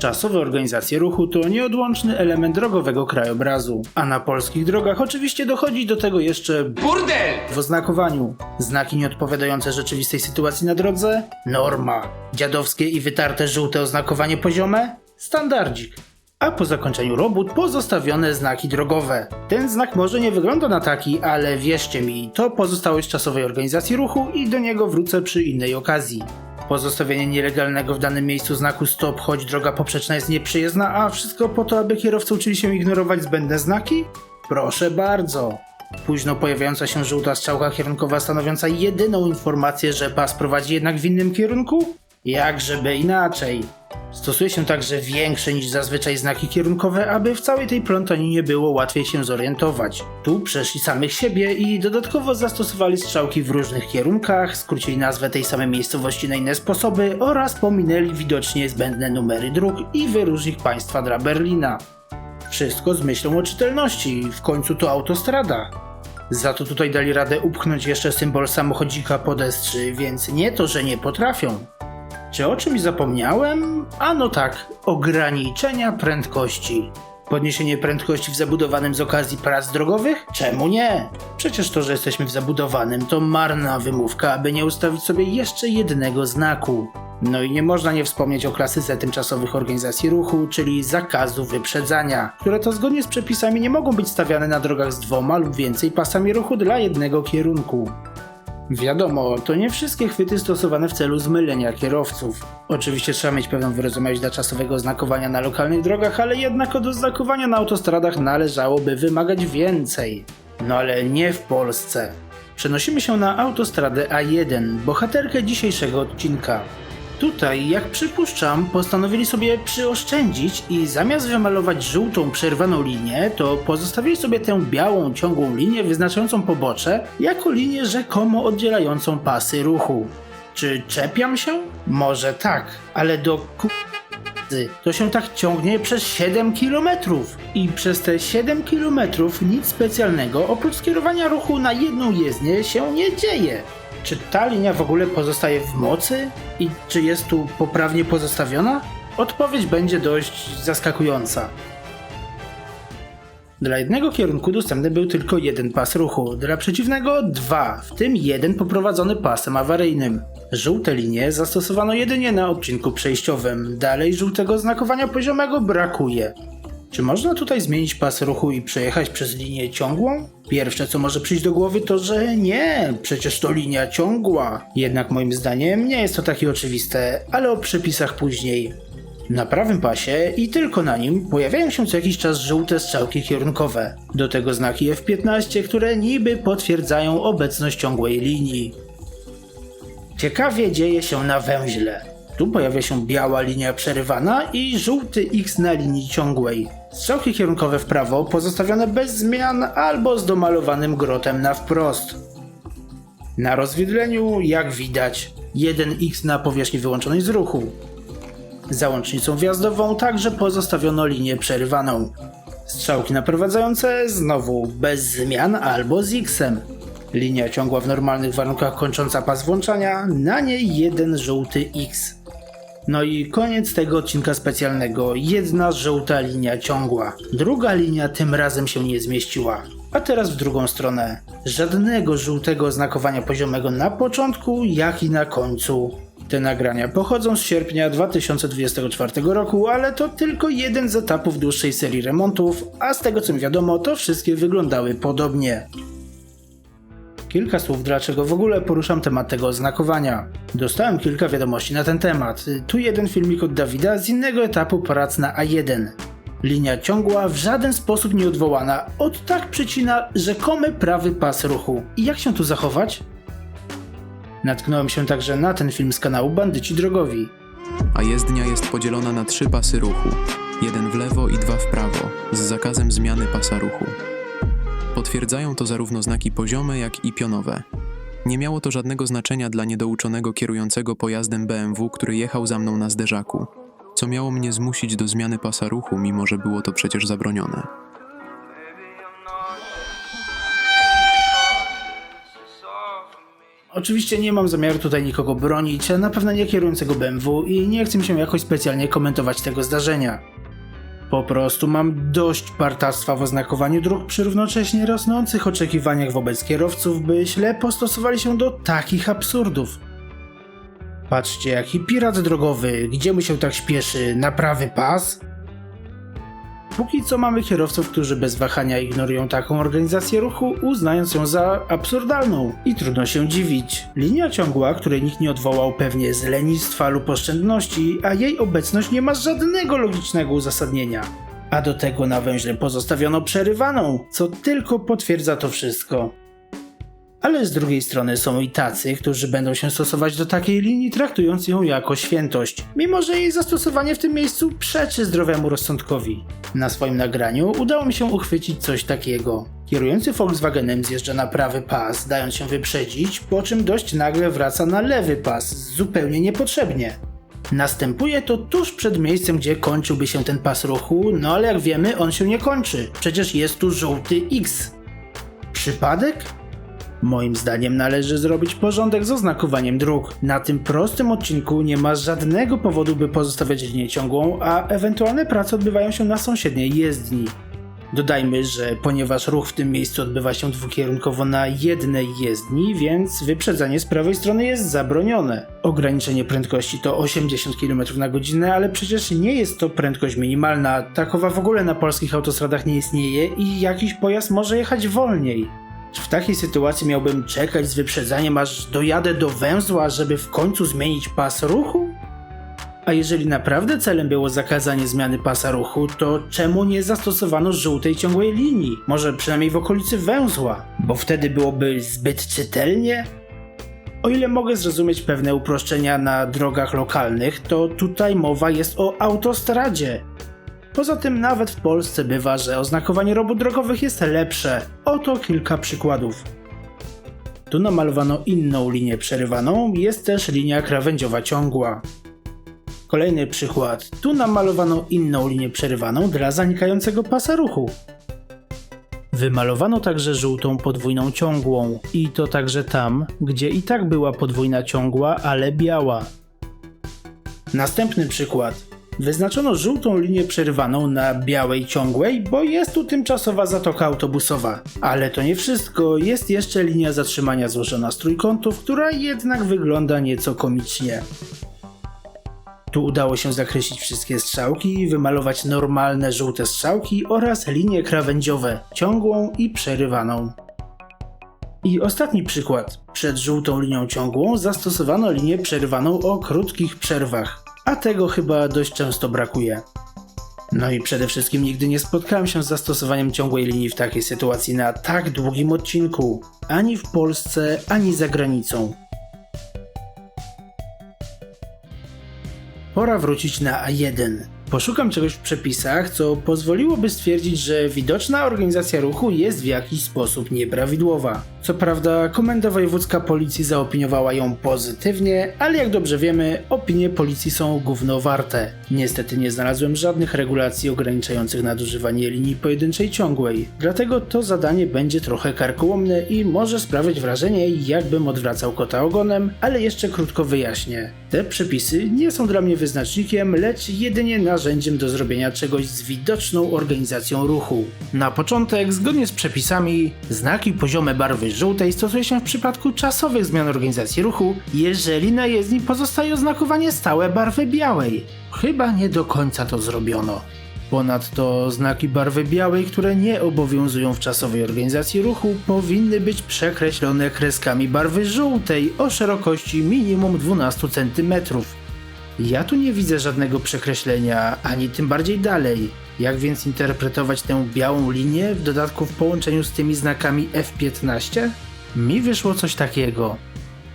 Czasowe organizacje ruchu to nieodłączny element drogowego krajobrazu, a na polskich drogach oczywiście dochodzi do tego jeszcze Burdel! w oznakowaniu. Znaki nieodpowiadające rzeczywistej sytuacji na drodze? Norma. Dziadowskie i wytarte żółte oznakowanie poziome? Standardzik. A po zakończeniu robót pozostawione znaki drogowe. Ten znak może nie wygląda na taki, ale wierzcie mi, to pozostałość czasowej organizacji ruchu i do niego wrócę przy innej okazji. Pozostawienie nielegalnego w danym miejscu znaku stop, choć droga poprzeczna jest nieprzyjezdna, a wszystko po to, aby kierowcy uczyli się ignorować zbędne znaki? Proszę bardzo. Późno pojawiająca się żółta strzałka kierunkowa stanowiąca jedyną informację, że pas prowadzi jednak w innym kierunku? Jakżeby inaczej. Stosuje się także większe niż zazwyczaj znaki kierunkowe, aby w całej tej plątaninie było łatwiej się zorientować. Tu przeszli samych siebie i dodatkowo zastosowali strzałki w różnych kierunkach, skrócili nazwę tej samej miejscowości na inne sposoby oraz pominęli widocznie zbędne numery dróg i wyróżnik państwa dla Berlina. Wszystko z myślą o czytelności, w końcu to autostrada. Za to tutaj dali radę upchnąć jeszcze symbol samochodzika pod S3, więc nie to, że nie potrafią. Czy o czymś zapomniałem? Ano tak, ograniczenia prędkości. Podniesienie prędkości w zabudowanym z okazji prac drogowych? Czemu nie? Przecież to, że jesteśmy w zabudowanym, to marna wymówka, aby nie ustawić sobie jeszcze jednego znaku. No i nie można nie wspomnieć o klasyce tymczasowych organizacji ruchu, czyli zakazu wyprzedzania, które to zgodnie z przepisami nie mogą być stawiane na drogach z dwoma lub więcej pasami ruchu dla jednego kierunku. Wiadomo, to nie wszystkie chwyty stosowane w celu zmylenia kierowców. Oczywiście trzeba mieć pewną wyrozumiałość dla czasowego oznakowania na lokalnych drogach, ale jednak od oznakowania na autostradach należałoby wymagać więcej. No ale nie w Polsce. Przenosimy się na autostradę A1, bohaterkę dzisiejszego odcinka. Tutaj, jak przypuszczam, postanowili sobie przyoszczędzić i zamiast wymalować żółtą przerwaną linię, to pozostawili sobie tę białą ciągłą linię wyznaczającą pobocze jako linię rzekomo oddzielającą pasy ruchu. Czy czepiam się? Może tak, ale do ku... To się tak ciągnie przez 7 km. I przez te 7 km nic specjalnego oprócz skierowania ruchu na jedną jezdnię się nie dzieje. Czy ta linia w ogóle pozostaje w mocy? I czy jest tu poprawnie pozostawiona? Odpowiedź będzie dość zaskakująca. Dla jednego kierunku dostępny był tylko jeden pas ruchu, dla przeciwnego dwa, w tym jeden poprowadzony pasem awaryjnym. Żółte linie zastosowano jedynie na odcinku przejściowym, dalej żółtego znakowania poziomego brakuje. Czy można tutaj zmienić pas ruchu i przejechać przez linię ciągłą? Pierwsze co może przyjść do głowy to, że nie, przecież to linia ciągła. Jednak moim zdaniem nie jest to takie oczywiste, ale o przepisach później. Na prawym pasie i tylko na nim pojawiają się co jakiś czas żółte strzałki kierunkowe. Do tego znaki F15, które niby potwierdzają obecność ciągłej linii. Ciekawie dzieje się na węźle. Tu pojawia się biała linia przerywana i żółty X na linii ciągłej. Strzałki kierunkowe w prawo pozostawione bez zmian albo z domalowanym grotem na wprost. Na rozwidleniu, jak widać, 1X na powierzchni wyłączonej z ruchu. Za łącznicą wjazdową także pozostawiono linię przerywaną. Strzałki naprowadzające znowu bez zmian albo z X-em. Linia ciągła w normalnych warunkach kończąca pas włączania, na niej jeden żółty X. No i koniec tego odcinka specjalnego. Jedna żółta linia ciągła. Druga linia tym razem się nie zmieściła. A teraz w drugą stronę. Żadnego żółtego oznakowania poziomego na początku, jak i na końcu. Te nagrania pochodzą z sierpnia 2024 roku, ale to tylko jeden z etapów dłuższej serii remontów, a z tego co mi wiadomo, to wszystkie wyglądały podobnie. Kilka słów, dlaczego w ogóle poruszam temat tego oznakowania. Dostałem kilka wiadomości na ten temat. Tu jeden filmik od Dawida z innego etapu prac na A1. Linia ciągła w żaden sposób nie odwołana. Od tak przycina rzekomy prawy pas ruchu. I jak się tu zachować? Natknąłem się także na ten film z kanału Bandyci Drogowi. a jezdnia jest podzielona na trzy pasy ruchu, jeden w lewo i dwa w prawo, z zakazem zmiany pasa ruchu. Potwierdzają to zarówno znaki poziome, jak i pionowe. Nie miało to żadnego znaczenia dla niedouczonego kierującego pojazdem BMW, który jechał za mną na zderzaku, co miało mnie zmusić do zmiany pasa ruchu, mimo że było to przecież zabronione. Oczywiście nie mam zamiaru tutaj nikogo bronić, a na pewno nie kierującego BMW i nie chcę się jakoś specjalnie komentować tego zdarzenia. Po prostu mam dość partactwa w oznakowaniu dróg przy równocześnie rosnących oczekiwaniach wobec kierowców, by ślepo stosowali się do takich absurdów. Patrzcie, jaki pirat drogowy, gdzie mu się tak śpieszy, na prawy pas? Póki co mamy kierowców, którzy bez wahania ignorują taką organizację ruchu, uznając ją za absurdalną. I trudno się dziwić. Linia ciągła, której nikt nie odwołał pewnie z lenistwa lub oszczędności, a jej obecność nie ma żadnego logicznego uzasadnienia. A do tego na węźle pozostawiono przerywaną, co tylko potwierdza to wszystko. Ale z drugiej strony są i tacy, którzy będą się stosować do takiej linii, traktując ją jako świętość, mimo że jej zastosowanie w tym miejscu przeczy zdrowemu rozsądkowi. Na swoim nagraniu udało mi się uchwycić coś takiego. Kierujący Volkswagenem zjeżdża na prawy pas, dając się wyprzedzić, po czym dość nagle wraca na lewy pas, zupełnie niepotrzebnie. Następuje to tuż przed miejscem, gdzie kończyłby się ten pas ruchu, no ale jak wiemy, on się nie kończy. Przecież jest tu żółty X. Przypadek? Moim zdaniem należy zrobić porządek z oznakowaniem dróg. Na tym prostym odcinku nie ma żadnego powodu, by pozostawiać linię ciągłą, a ewentualne prace odbywają się na sąsiedniej jezdni. Dodajmy, że ponieważ ruch w tym miejscu odbywa się dwukierunkowo na jednej jezdni, więc wyprzedzanie z prawej strony jest zabronione. Ograniczenie prędkości to 80 km na godzinę, ale przecież nie jest to prędkość minimalna. Takowa w ogóle na polskich autostradach nie istnieje i jakiś pojazd może jechać wolniej. W takiej sytuacji miałbym czekać z wyprzedzaniem aż dojadę do węzła, żeby w końcu zmienić pas ruchu? A jeżeli naprawdę celem było zakazanie zmiany pasa ruchu, to czemu nie zastosowano żółtej ciągłej linii? Może przynajmniej w okolicy węzła, bo wtedy byłoby zbyt czytelnie? O ile mogę zrozumieć pewne uproszczenia na drogach lokalnych, to tutaj mowa jest o autostradzie. Poza tym nawet w Polsce bywa, że oznakowanie robót drogowych jest lepsze. Oto kilka przykładów. Tu namalowano inną linię przerywaną, jest też linia krawędziowa ciągła. Kolejny przykład. Tu namalowano inną linię przerywaną dla zanikającego pasa ruchu. Wymalowano także żółtą podwójną ciągłą i to także tam, gdzie i tak była podwójna ciągła, ale biała. Następny przykład. Wyznaczono żółtą linię przerywaną na białej ciągłej, bo jest tu tymczasowa zatoka autobusowa. Ale to nie wszystko, jest jeszcze linia zatrzymania złożona z trójkątów, która jednak wygląda nieco komicznie. Tu udało się zakreślić wszystkie strzałki, wymalować normalne żółte strzałki oraz linie krawędziowe, ciągłą i przerywaną. I ostatni przykład. Przed żółtą linią ciągłą zastosowano linię przerywaną o krótkich przerwach, a tego chyba dość często brakuje. No i przede wszystkim nigdy nie spotkałem się z zastosowaniem ciągłej linii w takiej sytuacji na tak długim odcinku, ani w Polsce, ani za granicą. Pora wrócić na A1. Poszukam czegoś w przepisach, co pozwoliłoby stwierdzić, że widoczna organizacja ruchu jest w jakiś sposób nieprawidłowa. Co prawda, Komenda Wojewódzka Policji zaopiniowała ją pozytywnie, ale jak dobrze wiemy, opinie policji są gówno warte. Niestety nie znalazłem żadnych regulacji ograniczających nadużywanie linii pojedynczej ciągłej, dlatego to zadanie będzie trochę karkołomne i może sprawiać wrażenie, jakbym odwracał kota ogonem, ale jeszcze krótko wyjaśnię. Te przepisy nie są dla mnie wyznacznikiem, lecz jedynie narzędziem do zrobienia czegoś z widoczną organizacją ruchu. Na początek, zgodnie z przepisami, znaki poziome barwy żółtej stosuje się w przypadku czasowych zmian organizacji ruchu, jeżeli na jezdni pozostaje oznakowanie stałe barwy białej. Chyba nie do końca to zrobiono. Ponadto znaki barwy białej, które nie obowiązują w czasowej organizacji ruchu, powinny być przekreślone kreskami barwy żółtej o szerokości minimum 12 cm. Ja tu nie widzę żadnego przekreślenia, ani tym bardziej dalej. Jak więc interpretować tę białą linię, w dodatku w połączeniu z tymi znakami F15? Mi wyszło coś takiego.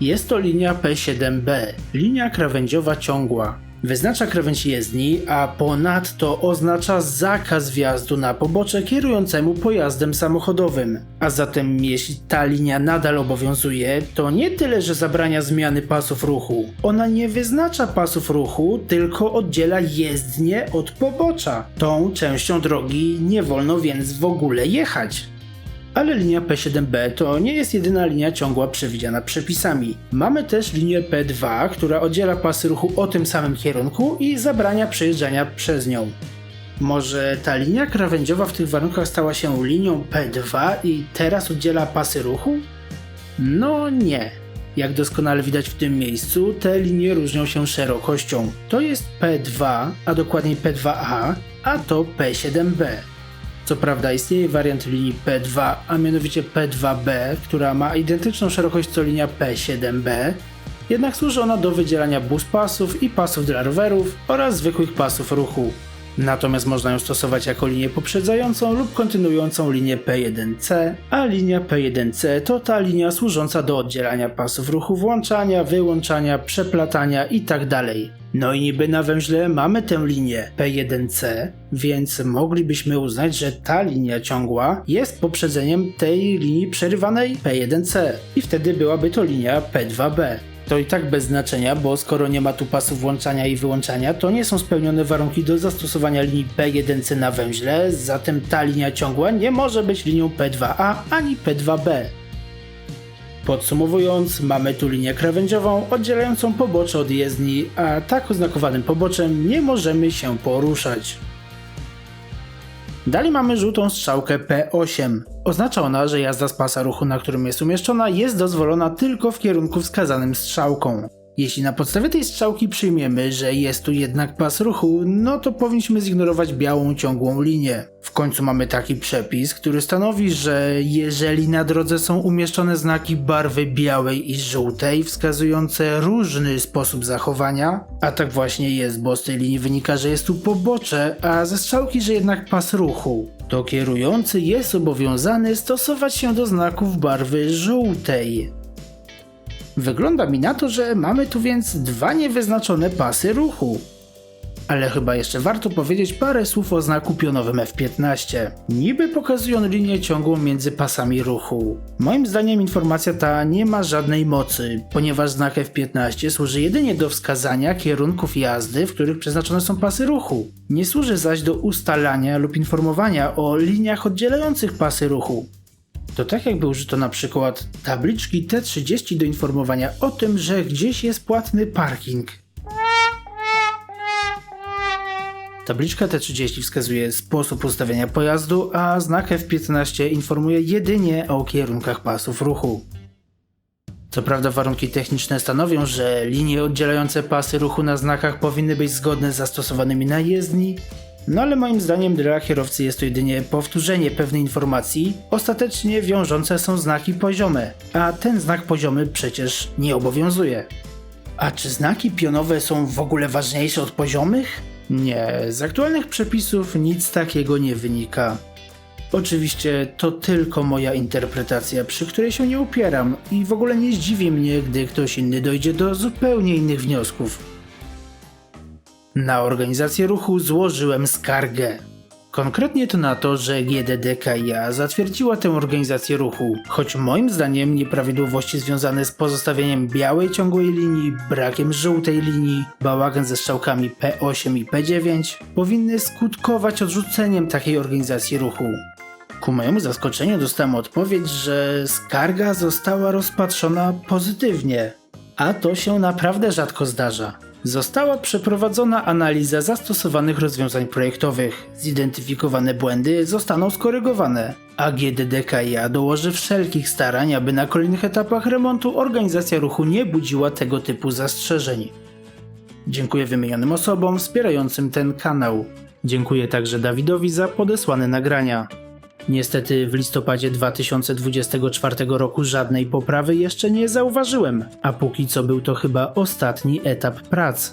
Jest to linia P7B, linia krawędziowa ciągła. Wyznacza krawędź jezdni, a ponadto oznacza zakaz wjazdu na pobocze kierującemu pojazdem samochodowym. A zatem jeśli ta linia nadal obowiązuje, to nie tyle, że zabrania zmiany pasów ruchu. Ona nie wyznacza pasów ruchu, tylko oddziela jezdnię od pobocza. Tą częścią drogi nie wolno więc w ogóle jechać. Ale linia P7B to nie jest jedyna linia ciągła przewidziana przepisami. Mamy też linię P2, która oddziela pasy ruchu o tym samym kierunku i zabrania przejeżdżania przez nią. Może ta linia krawędziowa w tych warunkach stała się linią P2 i teraz oddziela pasy ruchu? No nie. Jak doskonale widać w tym miejscu, te linie różnią się szerokością. To jest P2, a dokładniej P2A, a to P7B. Co prawda istnieje wariant linii P2, a mianowicie P2B, która ma identyczną szerokość co linia P7B, jednak służy ona do wydzielania bus pasów i pasów dla rowerów oraz zwykłych pasów ruchu. Natomiast można ją stosować jako linię poprzedzającą lub kontynuującą linię P1C, a linia P1C to ta linia służąca do oddzielania pasów ruchu włączania, wyłączania, przeplatania itd. No i niby na węźle mamy tę linię P1C, więc moglibyśmy uznać, że ta linia ciągła jest poprzedzeniem tej linii przerywanej P1C i wtedy byłaby to linia P2B. To i tak bez znaczenia, bo skoro nie ma tu pasów włączania i wyłączania, to nie są spełnione warunki do zastosowania linii P1C na węźle, zatem ta linia ciągła nie może być linią P2A ani P2B. Podsumowując, mamy tu linię krawędziową oddzielającą pobocze od jezdni, a tak oznakowanym poboczem nie możemy się poruszać. Dalej mamy żółtą strzałkę P8. Oznacza ona, że jazda z pasa ruchu, na którym jest umieszczona, jest dozwolona tylko w kierunku wskazanym strzałką. Jeśli na podstawie tej strzałki przyjmiemy, że jest tu jednak pas ruchu, no to powinniśmy zignorować białą ciągłą linię. W końcu mamy taki przepis, który stanowi, że jeżeli na drodze są umieszczone znaki barwy białej i żółtej wskazujące różny sposób zachowania, a tak właśnie jest, bo z tej linii wynika, że jest tu pobocze, a ze strzałki, że jednak pas ruchu, to kierujący jest obowiązany stosować się do znaków barwy żółtej. Wygląda mi na to, że mamy tu więc dwa niewyznaczone pasy ruchu. Ale chyba jeszcze warto powiedzieć parę słów o znaku pionowym F15. Niby pokazują linię ciągłą między pasami ruchu. Moim zdaniem informacja ta nie ma żadnej mocy, ponieważ znak F15 służy jedynie do wskazania kierunków jazdy, w których przeznaczone są pasy ruchu. Nie służy zaś do ustalania lub informowania o liniach oddzielających pasy ruchu. To tak jakby użyto na przykład tabliczki T30 do informowania o tym, że gdzieś jest płatny parking. Tabliczka T30 wskazuje sposób ustawienia pojazdu, a znak F15 informuje jedynie o kierunkach pasów ruchu. Co prawda warunki techniczne stanowią, że linie oddzielające pasy ruchu na znakach powinny być zgodne z zastosowanymi na jezdni, no ale moim zdaniem dla kierowcy jest to jedynie powtórzenie pewnej informacji, ostatecznie wiążące są znaki poziome, a ten znak poziomy przecież nie obowiązuje. A czy znaki pionowe są w ogóle ważniejsze od poziomych? Nie, z aktualnych przepisów nic takiego nie wynika. Oczywiście to tylko moja interpretacja, przy której się nie upieram i w ogóle nie zdziwi mnie, gdy ktoś inny dojdzie do zupełnie innych wniosków. Na organizację ruchu złożyłem skargę. Konkretnie to na to, że GDDKiA zatwierdziła tę organizację ruchu, choć moim zdaniem nieprawidłowości związane z pozostawieniem białej ciągłej linii, brakiem żółtej linii, bałagan ze strzałkami P8 i P9 powinny skutkować odrzuceniem takiej organizacji ruchu. Ku mojemu zaskoczeniu dostałem odpowiedź, że skarga została rozpatrzona pozytywnie, a to się naprawdę rzadko zdarza. Została przeprowadzona analiza zastosowanych rozwiązań projektowych. Zidentyfikowane błędy zostaną skorygowane, a GDDKiA dołoży wszelkich starań, aby na kolejnych etapach remontu organizacja ruchu nie budziła tego typu zastrzeżeń. Dziękuję wymienionym osobom wspierającym ten kanał. Dziękuję także Dawidowi za podesłane nagrania. Niestety w listopadzie 2024 roku żadnej poprawy jeszcze nie zauważyłem, a póki co był to chyba ostatni etap prac.